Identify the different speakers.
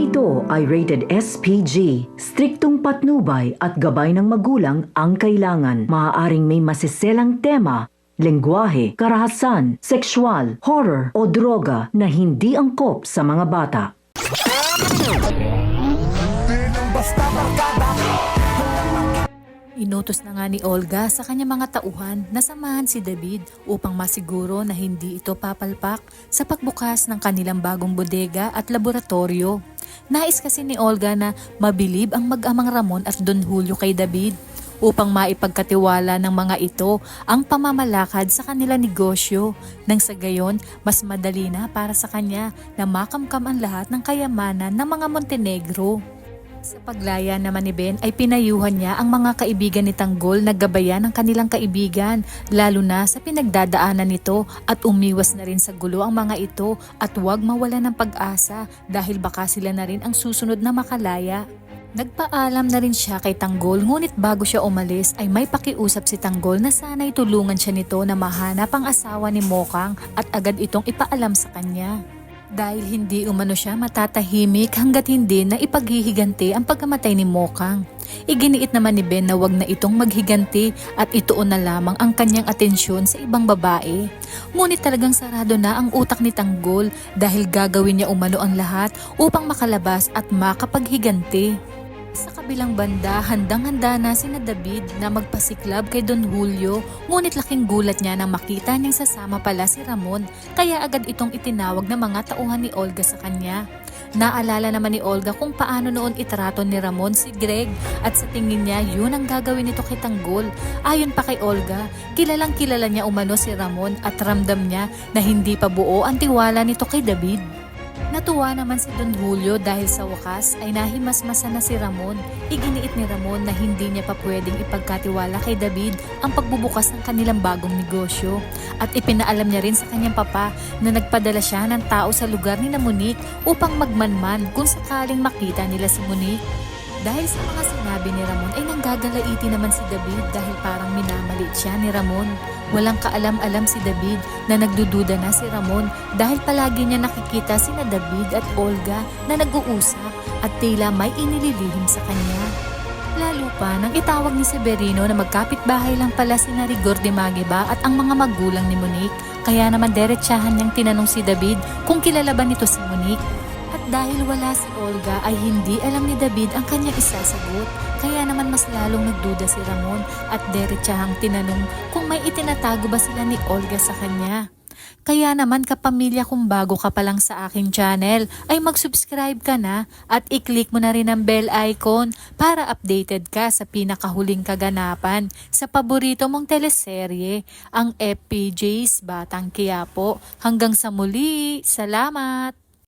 Speaker 1: ito ay rated SPG. Striktong patnubay at gabay ng magulang ang kailangan. Maaaring may masiselang tema, lengguwahe, karahasan, sexual, horror o droga na hindi angkop sa mga bata.
Speaker 2: Inutos na nga ni Olga sa kanyang mga tauhan na samahan si David upang masiguro na hindi ito papalpak sa pagbukas ng kanilang bagong bodega at laboratorio. Nais kasi ni Olga na mabilib ang mag-amang Ramon at Don Julio kay David upang maipagkatiwala ng mga ito ang pamamalakad sa kanila negosyo nang sa gayon mas madali na para sa kanya na makamkam ang lahat ng kayamanan ng mga Montenegro. Sa paglaya naman ni Ben ay pinayuhan niya ang mga kaibigan ni Tanggol na gabayan ng kanilang kaibigan lalo na sa pinagdadaanan nito at umiwas na rin sa gulo ang mga ito at huwag mawala ng pag-asa dahil baka sila na rin ang susunod na makalaya. Nagpaalam na rin siya kay Tanggol ngunit bago siya umalis ay may pakiusap si Tanggol na sana'y tulungan siya nito na mahanap ang asawa ni Mokang at agad itong ipaalam sa kanya. Dahil hindi umano siya matatahimik hanggat hindi na ipaghihiganti ang pagkamatay ni Mokang. Iginiit naman ni Ben na wag na itong maghiganti at ituon na lamang ang kanyang atensyon sa ibang babae. Ngunit talagang sarado na ang utak ni Tanggol dahil gagawin niya umano ang lahat upang makalabas at makapaghiganti. Sa kabilang banda, handang-handa na sina David na magpasiklab kay Don Julio ngunit laking gulat niya nang makita niyang sasama pala si Ramon kaya agad itong itinawag ng mga tauhan ni Olga sa kanya. Naalala naman ni Olga kung paano noon itrato ni Ramon si Greg at sa tingin niya yun ang gagawin nito kay Tanggol. Ayon pa kay Olga, kilalang kilala niya umano si Ramon at ramdam niya na hindi pa buo ang tiwala nito kay David. Natuwa naman si Don Julio dahil sa wakas ay nahimasmasa na si Ramon. Iginiit ni Ramon na hindi niya pa pwedeng ipagkatiwala kay David ang pagbubukas ng kanilang bagong negosyo. At ipinaalam niya rin sa kanyang papa na nagpadala siya ng tao sa lugar ni na Monique upang magmanman kung sakaling makita nila si Monique. Dahil sa mga sinabi ni Ramon ay nanggagalaiti naman si David dahil parang minamalit siya ni Ramon. Walang kaalam-alam si David na nagdududa na si Ramon dahil palagi niya nakikita sina David at Olga na nag-uusap at tila may inililihim sa kanya. Lalo pa nang itawag ni Severino na magkapit-bahay lang pala si Rigor de Magiba at ang mga magulang ni Monique. Kaya naman derechahan niyang tinanong si David kung kilala ba nito si Monique. Dahil wala si Olga ay hindi alam ni David ang kanyang isasagot. Kaya naman mas lalong nagduda si Ramon at derechahang tinanong kung may itinatago ba sila ni Olga sa kanya. Kaya naman kapamilya kung bago ka pa lang sa aking channel ay mag-subscribe ka na at i-click mo na rin ang bell icon para updated ka sa pinakahuling kaganapan sa paborito mong teleserye, ang FPJ's Batang Quiapo. Hanggang sa muli, salamat!